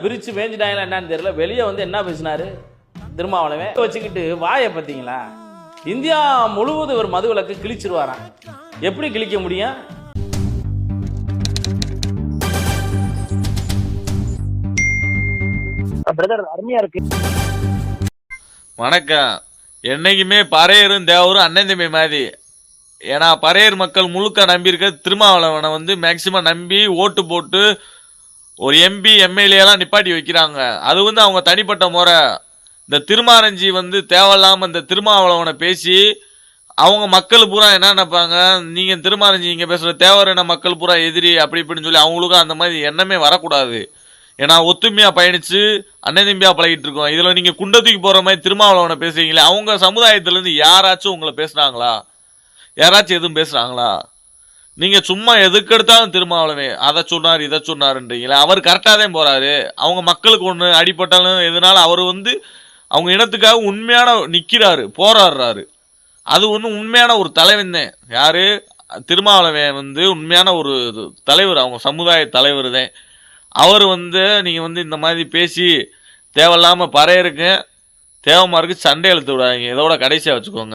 பிரித்து மேய்ஞ்சிட்டாங்களா என்னன்னு தெரியல. வெளியே வந்து என்ன பேசினாரு? திருமாவளவன். வச்சுக்கிட்டு வாயை பார்த்தீங்களா இந்தியா முழுவதும் ஒரு மது விலக்கு கிழிச்சிருவாராம் எப்படி கிழிக்க முடியும்? பிரதர் அருமையா இருக்கு. வணக்கம். என்னைக்குமே பறையரும் தேவரும் அண்ணன் தம்பி மாதிரி. ஏன்னா பறையர் மக்கள் முழுக்க நம்பியிருக்க திருமாவளவனை வந்து மேக்சிமம் நம்பி ஓட்டு போட்டு ஒரு எம்பி எம்எல்ஏலாம் நிப்பாட்டி வைக்கிறாங்க. அது வந்து அவங்க தனிப்பட்ட முறை. இந்த திருமாரஞ்சி வந்து தேவையில்லாமல் இந்த திருமாவளவனை பேசி அவங்க மக்கள் பூரா என்ன நினைப்பாங்க? நீங்கள் திருமாரஞ்சி இங்கே பேசுகிற தேவரன மக்கள் பூரா எதிரி அப்படி இப்படின்னு சொல்லி அவங்களுக்கும் அந்த மாதிரி எண்ணமே வரக்கூடாது. ஏன்னா ஒத்துமையாக பயணித்து அண்ணன் தம்பியாக பழகிட்டு இருக்கோம். இதில் நீங்கள் குண்டத்துக்கு போகிற மாதிரி திருமாவளவனை பேசுகிறீங்களே அவங்க சமுதாயத்துலேருந்து யாராச்சும் உங்களை பேசுகிறாங்களா யாராச்சும் எதுவும் பேசுகிறாங்களா நீங்கள் சும்மா எதுக்கு எடுத்தாலும் திருமாவளவே அதை சொன்னார் இதை சொன்னாருன்றீங்களே. அவர் கரெக்டாக தான் போறாரு. அவங்க மக்களுக்கு ஒன்று அடிபட்டாலும் எதனால அவர் வந்து அவங்க இனத்துக்காக உண்மையான நிற்கிறாரு போராடுறாரு. அது ஒன்று உண்மையான ஒரு தலைவன் தான். யாரு? திருமாவளவன் வந்து உண்மையான ஒரு தலைவர் அவங்க சமுதாய தலைவர் தான். அவர் வந்து நீங்கள் வந்து இந்த மாதிரி பேசி தேவையில்லாமல் பறையருக்கு தேவமாருக்கு சண்டை இழுத்து விடாதீங்க. இதோட கடைசியாக வச்சுக்கோங்க.